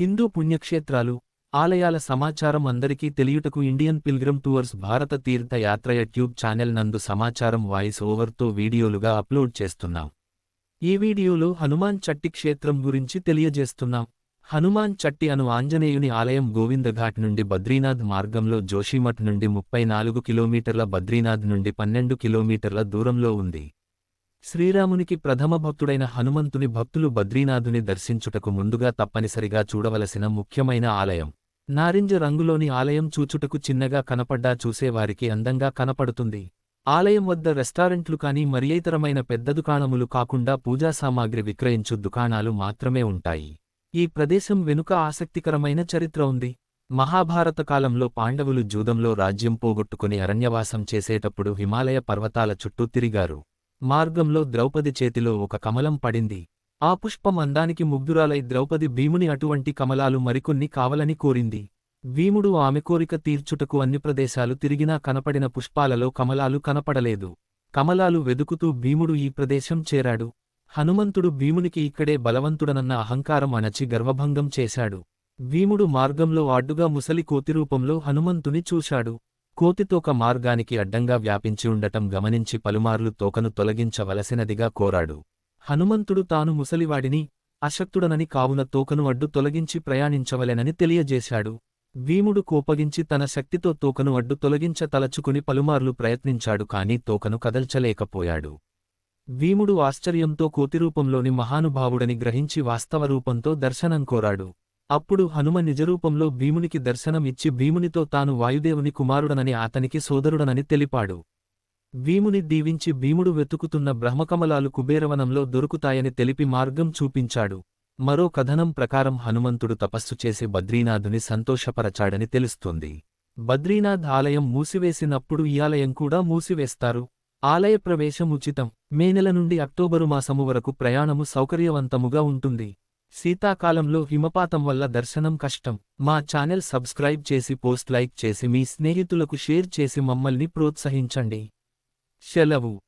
హిందూ పుణ్యక్షేత్రాలు ఆలయాల సమాచారం అందరికీ తెలియుటకు ఇండియన్ పిల్గ్రిమ్ టూర్స్ భారత తీర్థయాత్ర యూట్యూబ్ ఛానల్ నందు సమాచారం వాయిస్ ఓవర్తో వీడియోలుగా అప్లోడ్ చేస్తున్నాం. ఈ వీడియోలో హనుమాన్ చట్టి క్షేత్రం గురించి తెలియజేస్తున్నాం. హనుమాన్ చట్టి అను ఆంజనేయుని ఆలయం గోవిందఘాట్ నుండి బద్రీనాథ్ మార్గంలో జోషిమఠ్ నుండి ముప్పై నాలుగు కిలోమీటర్ల బద్రీనాథ్ నుండి పన్నెండు కిలోమీటర్ల దూరంలో ఉంది. శ్రీరామునికి ప్రథమ భక్తుడైన హనుమంతుని భక్తులు బద్రీనాథుని దర్శించుటకు ముందుగా తప్పనిసరిగా చూడవలసిన ముఖ్యమైన ఆలయం. నారింజ రంగులోని ఆలయం చూచుటకు చిన్నగా కనపడ్డా చూసేవారికి అందంగా కనపడుతుంది. ఆలయం వద్ద రెస్టారెంట్లు కాని మరియైతరమైన పెద్ద దుకాణములు కాకుండా పూజా సామాగ్రి విక్రయించు దుకాణాలు మాత్రమే ఉంటాయి. ఈ ప్రదేశం వెనుక ఆసక్తికరమైన చరిత్ర ఉంది. మహాభారత కాలంలో పాండవులు జూదంలో రాజ్యం పోగొట్టుకుని అరణ్యవాసం చేసేటప్పుడు హిమాలయ పర్వతాల చుట్టూ తిరిగారు. మార్గంలో ద్రౌపది చేతిలో ఒక కమలం పడింది. ఆ పుష్పం అందానికి ముగ్ధురాలై ద్రౌపది భీముని అటువంటి కమలాలు మరికొన్ని కావలని కోరింది. భీముడు ఆమె కోరిక తీర్చుటకు అన్ని ప్రదేశాలు తిరిగినా కనపడిన పుష్పాలలో కమలాలు కనపడలేదు. కమలాలు వెదుకుతూ భీముడు ఈ ప్రదేశం చేరాడు. హనుమంతుడు భీమునికి ఇక్కడే బలవంతుడనన్న అహంకారం అణచి గర్వభంగం చేశాడు. భీముడు మార్గంలో అడ్డుగా ముసలి కోతిరూపంలో హనుమంతుని చూశాడు. కోతితోక మార్గానికి అడ్డంగా వ్యాపించి ఉండటం గమనించి పలుమార్లు తోకను తొలగించవలసినదిగా కోరాడు. హనుమంతుడు తాను ముసలివాడిని అశక్తుడనని కావున తోకను అడ్డు తొలగించి ప్రయాణించవలెనని తెలియజేశాడు. భీముడు కోపగించి తన శక్తితో తోకను అడ్డు తొలగించ తలచుకుని పలుమార్లు ప్రయత్నించాడు కాని తోకను కదల్చలేకపోయాడు. భీముడు ఆశ్చర్యంతో కోతిరూపంలోని మహానుభావుడని గ్రహించి వాస్తవరూపంతో దర్శనం కోరాడు. అప్పుడు హనుమ నిజరూపంలో భీమునికి దర్శనం ఇచ్చి భీమునితో తాను వాయుదేవుని కుమారుడనని అతనికి సోదరుడనని తెలిపాడు. భీముని దీవించి భీముడు వెతుకుతున్న బ్రహ్మకమలాలు కుబేరవనంలో దొరుకుతాయని తెలిపి మార్గం చూపించాడు. మరో కథనం ప్రకారం హనుమంతుడు తపస్సు చేసి బద్రీనాథుని సంతోషపరచాడని తెలుస్తోంది. బద్రీనాథ్ ఆలయం మూసివేసినప్పుడు ఈ ఆలయం కూడా మూసివేస్తారు. ఆలయ ప్రవేశం ఉచితం. మే నెల నుండి అక్టోబరు మాసము వరకు ప్రయాణము సౌకర్యవంతముగా ఉంటుంది. శీతాకాలంలో హిమపాతం వల్ల దర్శనం కష్టం. మా ఛానల్ సబ్స్క్రైబ్ చేసి పోస్ట్ లైక్ చేసి మీ స్నేహితులకు షేర్ చేసి మమ్మల్ని ప్రోత్సహించండి. సెలవు.